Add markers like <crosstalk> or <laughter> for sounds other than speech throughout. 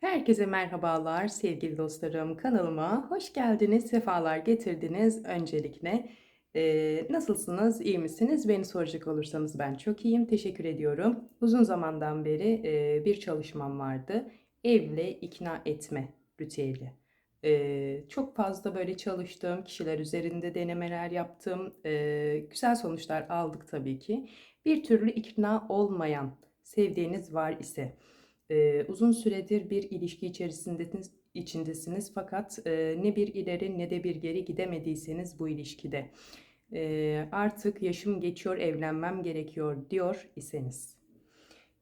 Herkese merhabalar sevgili dostlarım. Kanalıma hoş geldiniz, sefalar getirdiniz. Öncelikle eee, nasılsınız, iyi misiniz? Beni soracak olursanız ben çok iyiyim, teşekkür ediyorum. Uzun zamandan beri eee, bir çalışmam vardı. Evle ikna etme ritüeli. Eee, çok fazla böyle çalıştım, kişiler üzerinde denemeler yaptım. Eee, güzel sonuçlar aldık tabii ki. Bir türlü ikna olmayan sevdiğiniz var ise Eee, uzun süredir bir ilişki içerisindesiniz, içindesiniz fakat eee, ne bir ileri ne de bir geri gidemediyseniz bu ilişkide eee, artık yaşım geçiyor evlenmem gerekiyor diyor iseniz.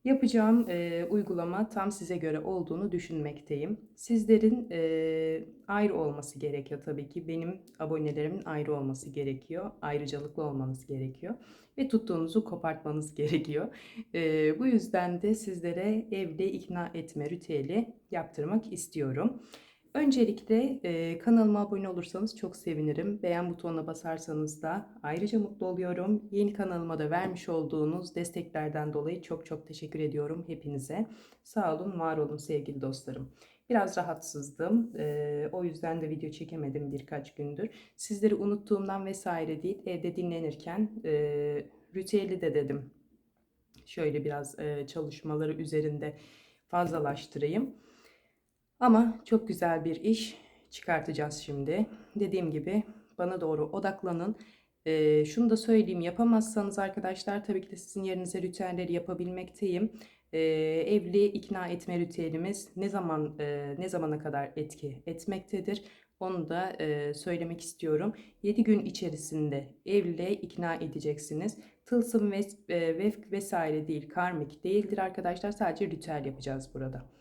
Yapacağım eee, uygulama tam size göre olduğunu düşünmekteyim. Sizlerin eee, ayrı olması gerekiyor tabii ki. Benim abonelerimin ayrı olması gerekiyor. Ayrıcalıklı olmanız gerekiyor. Ve tuttuğunuzu kopartmanız <laughs> gerekiyor. Eee, bu yüzden de sizlere evde ikna etme ritüeli yaptırmak istiyorum. Öncelikle e, kanalıma abone olursanız çok sevinirim. Beğen butonuna basarsanız da ayrıca mutlu oluyorum. Yeni kanalıma da vermiş olduğunuz desteklerden dolayı çok çok teşekkür ediyorum hepinize. Sağ olun, var olun sevgili dostlarım. Biraz rahatsızdım. e, o yüzden de video çekemedim birkaç gündür. Sizleri unuttuğumdan vesaire değil, evde dinlenirken e, ritüeli de dedim. Şöyle biraz e, çalışmaları üzerinde fazlalaştırayım. Ama çok güzel bir iş çıkartacağız şimdi. Dediğim gibi bana doğru odaklanın. Ee, şunu da söyleyeyim yapamazsanız arkadaşlar tabii ki de sizin yerinize ritüelleri yapabilmekteyim. Ee, evli ikna etme ritüelimiz ne zaman e, ne zamana kadar etki etmektedir? Onu da e, söylemek istiyorum. 7 gün içerisinde evliliğe ikna edeceksiniz. Tılsım ve e, vesaire değil, karmik değildir arkadaşlar. Sadece ritüel yapacağız burada.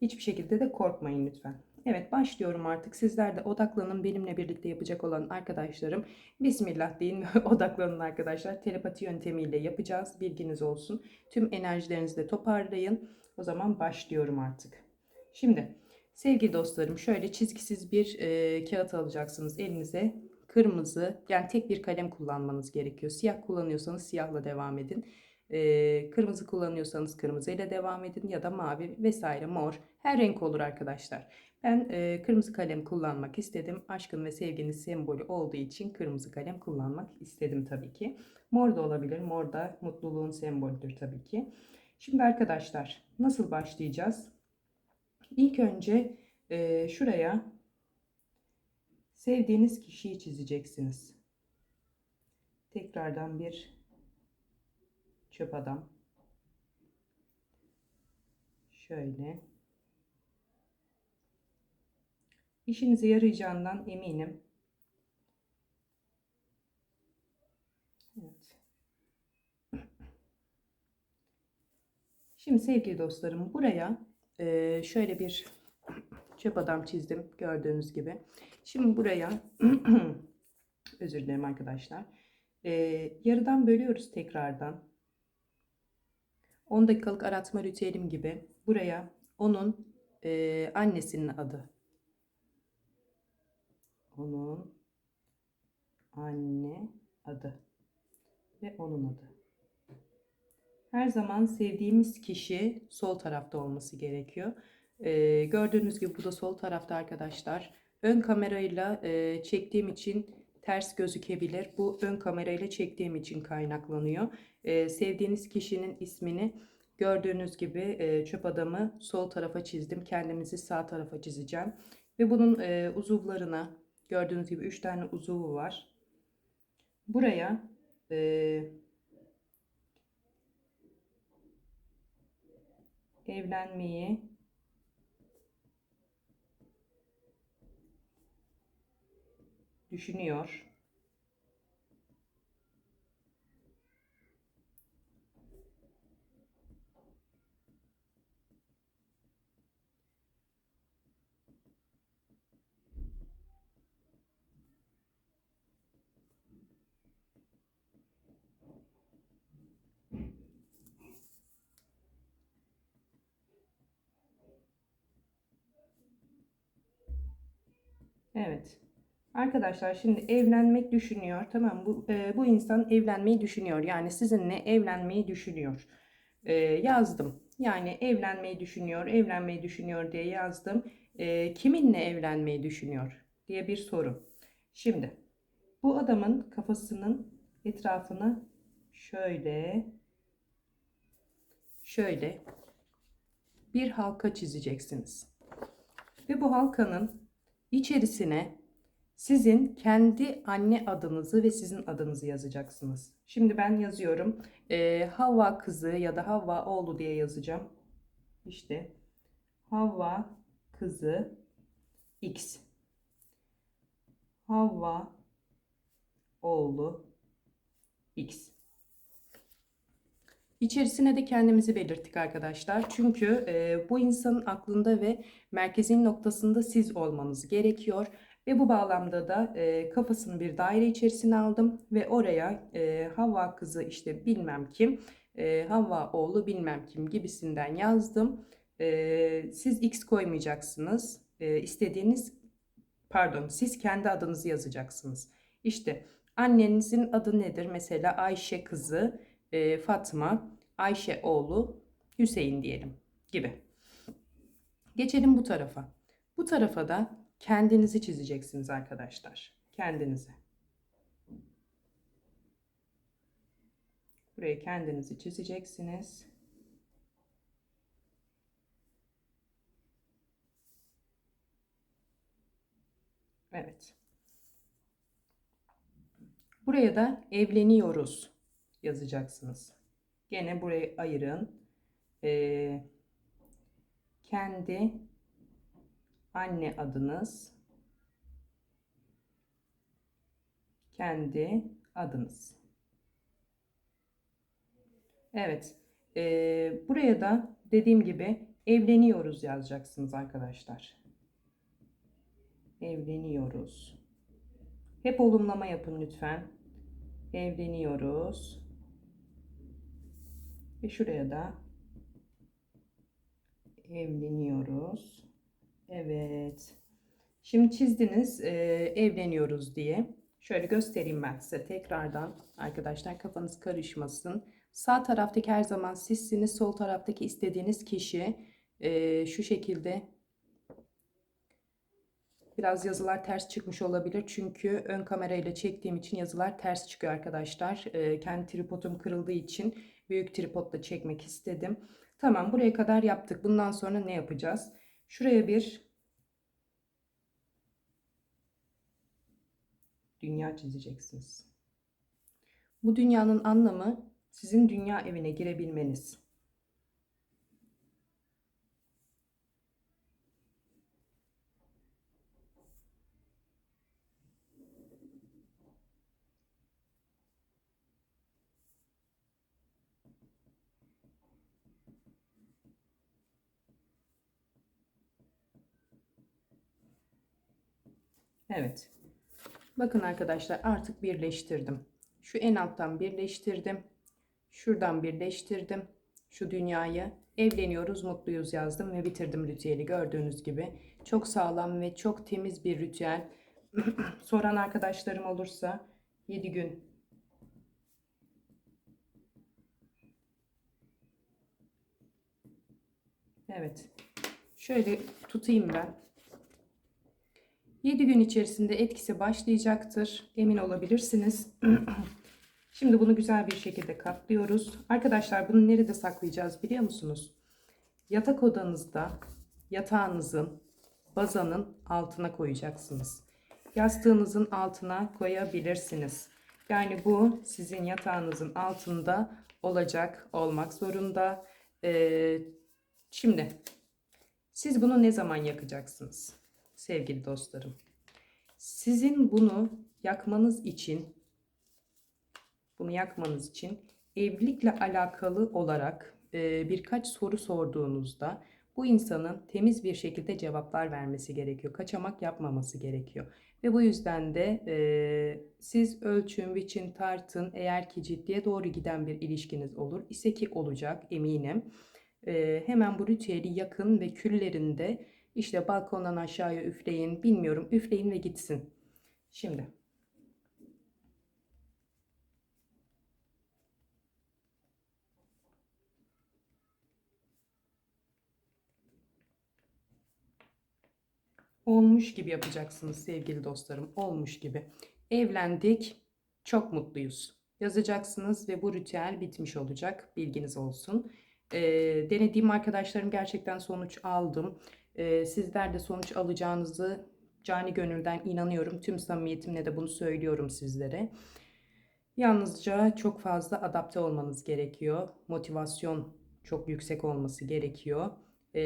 Hiçbir şekilde de korkmayın lütfen. Evet başlıyorum artık. Sizler de odaklanın. Benimle birlikte yapacak olan arkadaşlarım. Bismillah deyin ve <laughs> odaklanın arkadaşlar. Telepati yöntemiyle yapacağız. Bilginiz olsun. Tüm enerjilerinizi de toparlayın. O zaman başlıyorum artık. Şimdi sevgili dostlarım şöyle çizgisiz bir e, kağıt alacaksınız elinize. Kırmızı yani tek bir kalem kullanmanız gerekiyor. Siyah kullanıyorsanız siyahla devam edin. Ee, kırmızı kullanıyorsanız kırmızıyla devam edin ya da mavi vesaire mor her renk olur arkadaşlar. Ben e, kırmızı kalem kullanmak istedim. Aşkın ve sevginin sembolü olduğu için kırmızı kalem kullanmak istedim tabii ki. Mor da olabilir. Mor da mutluluğun sembolüdür tabii ki. Şimdi arkadaşlar nasıl başlayacağız? İlk önce e, şuraya sevdiğiniz kişiyi çizeceksiniz. Tekrardan bir çöp adam. Şöyle. İşinize yarayacağından eminim. Evet. Şimdi sevgili dostlarım buraya e, şöyle bir çöp adam çizdim gördüğünüz gibi. Şimdi buraya <clears throat> özür dilerim arkadaşlar. E, yarıdan bölüyoruz tekrardan. 10 dakikalık aratma ritüelim gibi buraya onun e, annesinin adı. Onun anne adı ve onun adı. Her zaman sevdiğimiz kişi sol tarafta olması gerekiyor. E, gördüğünüz gibi bu da sol tarafta arkadaşlar. Ön kamerayla e, çektiğim için ters gözükebilir. Bu ön kamerayla çektiğim için kaynaklanıyor. Ee, sevdiğiniz kişinin ismini gördüğünüz gibi e, çöp adamı sol tarafa çizdim. Kendimizi sağ tarafa çizeceğim. Ve bunun e, uzuvlarına gördüğünüz gibi 3 tane uzuvu var. Buraya e, evlenmeyi düşünüyor. Evet. Arkadaşlar şimdi evlenmek düşünüyor. Tamam bu e, bu insan evlenmeyi düşünüyor. Yani sizinle evlenmeyi düşünüyor. E, yazdım. Yani evlenmeyi düşünüyor, evlenmeyi düşünüyor diye yazdım. Ee, kiminle evlenmeyi düşünüyor diye bir soru. Şimdi bu adamın kafasının etrafını şöyle şöyle bir halka çizeceksiniz. Ve bu halkanın içerisine sizin kendi anne adınızı ve sizin adınızı yazacaksınız. Şimdi ben yazıyorum. Ee, Havva kızı ya da Havva oğlu diye yazacağım. İşte Havva kızı X. Havva oğlu X. İçerisine de kendimizi belirttik arkadaşlar. Çünkü e, bu insanın aklında ve merkezin noktasında siz olmanız gerekiyor. Ve bu bağlamda da e, kafasını bir daire içerisine aldım ve oraya e, Havva kızı işte bilmem kim, e, Havva oğlu bilmem kim gibisinden yazdım. E, siz X koymayacaksınız. E, istediğiniz, pardon siz kendi adınızı yazacaksınız. İşte annenizin adı nedir? Mesela Ayşe kızı, e, Fatma, Ayşe oğlu, Hüseyin diyelim gibi. Geçelim bu tarafa. Bu tarafa da kendinizi çizeceksiniz arkadaşlar. Kendinizi. Buraya kendinizi çizeceksiniz. Evet. Buraya da evleniyoruz yazacaksınız. Gene burayı ayırın. Ee, kendi anne adınız, kendi adınız. Evet. Ee, buraya da dediğim gibi evleniyoruz yazacaksınız arkadaşlar. Evleniyoruz. Hep olumlama yapın lütfen. Evleniyoruz. Ve şuraya da evleniyoruz. Evet. Şimdi çizdiniz e, evleniyoruz diye. Şöyle göstereyim ben size tekrardan. Arkadaşlar kafanız karışmasın. Sağ taraftaki her zaman sizsiniz. Sol taraftaki istediğiniz kişi e, şu şekilde Biraz yazılar ters çıkmış olabilir. Çünkü ön kamerayla çektiğim için yazılar ters çıkıyor arkadaşlar. E, kendi tripodum kırıldığı için büyük tripodla çekmek istedim. Tamam buraya kadar yaptık. Bundan sonra ne yapacağız? Şuraya bir dünya çizeceksiniz. Bu dünyanın anlamı sizin dünya evine girebilmeniz. Evet. Bakın arkadaşlar artık birleştirdim. Şu en alttan birleştirdim. Şuradan birleştirdim. Şu dünyayı evleniyoruz, mutluyuz yazdım ve bitirdim ritüeli gördüğünüz gibi. Çok sağlam ve çok temiz bir ritüel. <clears throat> Soran arkadaşlarım olursa 7 gün Evet. Şöyle tutayım ben. 7 gün içerisinde etkisi başlayacaktır. Emin olabilirsiniz. <clears throat> Şimdi bunu güzel bir şekilde katlıyoruz. Arkadaşlar bunu nerede saklayacağız biliyor musunuz? Yatak odanızda yatağınızın bazanın altına koyacaksınız. Yastığınızın altına koyabilirsiniz. Yani bu sizin yatağınızın altında olacak, olmak zorunda. Ee, şimdi siz bunu ne zaman yakacaksınız? sevgili dostlarım. Sizin bunu yakmanız için bunu yakmanız için evlilikle alakalı olarak e, birkaç soru sorduğunuzda bu insanın temiz bir şekilde cevaplar vermesi gerekiyor. Kaçamak yapmaması gerekiyor. Ve bu yüzden de e, siz ölçün, biçin, tartın eğer ki ciddiye doğru giden bir ilişkiniz olur ise ki olacak eminim. E, hemen bu ritüeli yakın ve küllerinde işte balkondan aşağıya üfleyin. Bilmiyorum üfleyin ve gitsin. Şimdi. Olmuş gibi yapacaksınız sevgili dostlarım. Olmuş gibi. Evlendik. Çok mutluyuz. Yazacaksınız ve bu ritüel bitmiş olacak. Bilginiz olsun. E, denediğim arkadaşlarım gerçekten sonuç aldım. Ee, sizler de sonuç alacağınızı cani gönülden inanıyorum. Tüm samimiyetimle de bunu söylüyorum sizlere. Yalnızca çok fazla adapte olmanız gerekiyor. Motivasyon çok yüksek olması gerekiyor. Ee,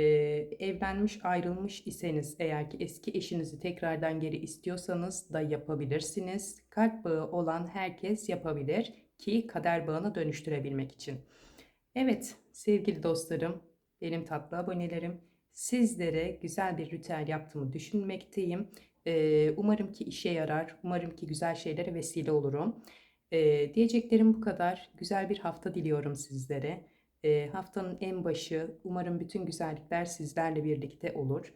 evlenmiş ayrılmış iseniz eğer ki eski eşinizi tekrardan geri istiyorsanız da yapabilirsiniz. Kalp bağı olan herkes yapabilir ki kader bağına dönüştürebilmek için. Evet sevgili dostlarım, benim tatlı abonelerim, sizlere güzel bir ritüel yaptığımı düşünmekteyim. Umarım ki işe yarar, umarım ki güzel şeylere vesile olurum. Diyeceklerim bu kadar. Güzel bir hafta diliyorum sizlere. Haftanın en başı, umarım bütün güzellikler sizlerle birlikte olur.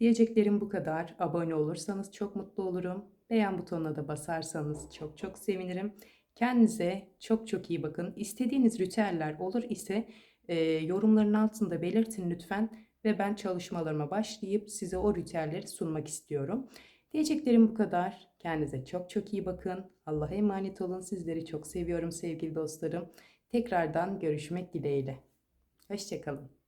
Diyeceklerim bu kadar. Abone olursanız çok mutlu olurum. Beğen butonuna da basarsanız çok çok sevinirim. Kendinize çok çok iyi bakın. İstediğiniz ritüeller olur ise e, yorumların altında belirtin lütfen ve ben çalışmalarıma başlayıp size o ritüelleri sunmak istiyorum. Diyeceklerim bu kadar. Kendinize çok çok iyi bakın. Allah'a emanet olun. Sizleri çok seviyorum sevgili dostlarım. Tekrardan görüşmek dileğiyle. Hoşçakalın.